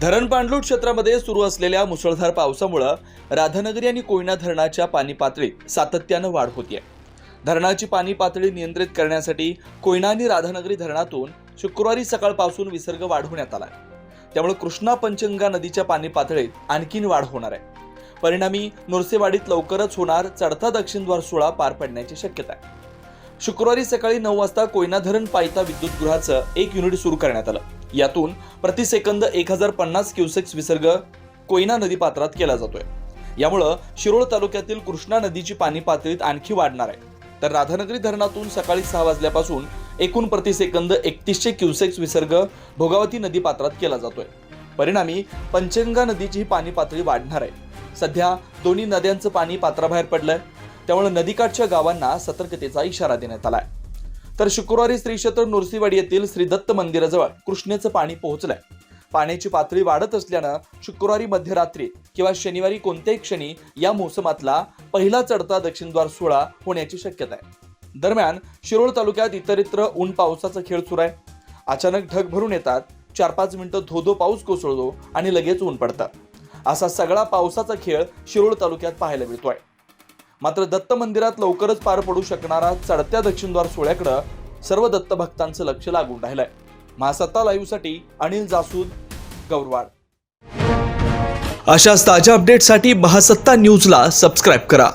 धरण पाणलोट क्षेत्रामध्ये सुरू असलेल्या मुसळधार पावसामुळं राधानगरी आणि कोयना धरणाच्या पाणी पातळीत सातत्यानं वाढ होतीये. धरणाची पाणी पातळी नियंत्रित करण्यासाठी कोयना आणि राधानगरी धरणातून शुक्रवारी सकाळपासून विसर्ग वाढवण्यात आला त्यामुळे कृष्णा पंचंगा नदीच्या पाणी पातळीत आणखीन वाढ होणार आहे. परिणामी नोरसेवाडीत लवकरच होणार चढता दक्षिणद्वार सोहळा पार पडण्याची शक्यता आहे. शुक्रवारी सकाळी नऊ वाजता कोयना धरण पायथा विद्युत गृहाचं एक युनिट सुरू करण्यात आलं. यातून प्रतिसेकंद एक हजार पन्नास क्युसेक्स विसर्ग कोयना नदी पात्रात केला जातोय. यामुळं शिरोळ तालुक्यातील कृष्णा नदीची पाणी पातळीत आणखी वाढणार आहे. तर राधानगरी धरणातून सकाळी सहा वाजल्यापासून एकूण प्रतिसेकंद एकतीसशे क्युसेक्स विसर्ग भोगावती नदी पात्रात केला जातोय. परिणामी पंचगंगा नदीची ही पाणी पातळी वाढणार आहे. सध्या दोन्ही नद्यांचं पाणी पात्राबाहेर पडलंय. त्यामुळे नदीकाठच्या गावांना सतर्कतेचा इशारा देण्यात आलाय. तर शुक्रवारी श्री क्षेत्र येथील श्री दत्त मंदिराजवळ कृष्णेचं पाणी पोहोचलंय. पाण्याची पातळी वाढत असल्यानं शुक्रवारी मध्यरात्री किंवा शनिवारी कोणत्याही क्षणी या मोसमातला पहिला चढता दक्षिणद्वार सोहळा होण्याची शक्यता आहे. दरम्यान शिरोळ तालुक्यात इतरत्र ऊन पावसाचा खेळ सुरू आहे. अचानक ढग भरून येतात. चार पाच मिनिटं धोधो पाऊस कोसळतो आणि लगेच ऊन पडतं. असा सगळा पावसाचा खेळ शिरोळ तालुक्यात पाहायला मिळतोय. मात्र दत्त मंदिरात लवकरच पार पडू शकणारा चढत्या दक्षिणद्वार सोहळ्याकडं सर्व दत्त भक्तांचं लक्ष लागून राहिलंय. महासत्ता लाईव्हसाठी अनिल जासूद गौरवाड. अशाच ताज्या अपडेटसाठी महासत्ता न्यूजला सबस्क्राईब करा.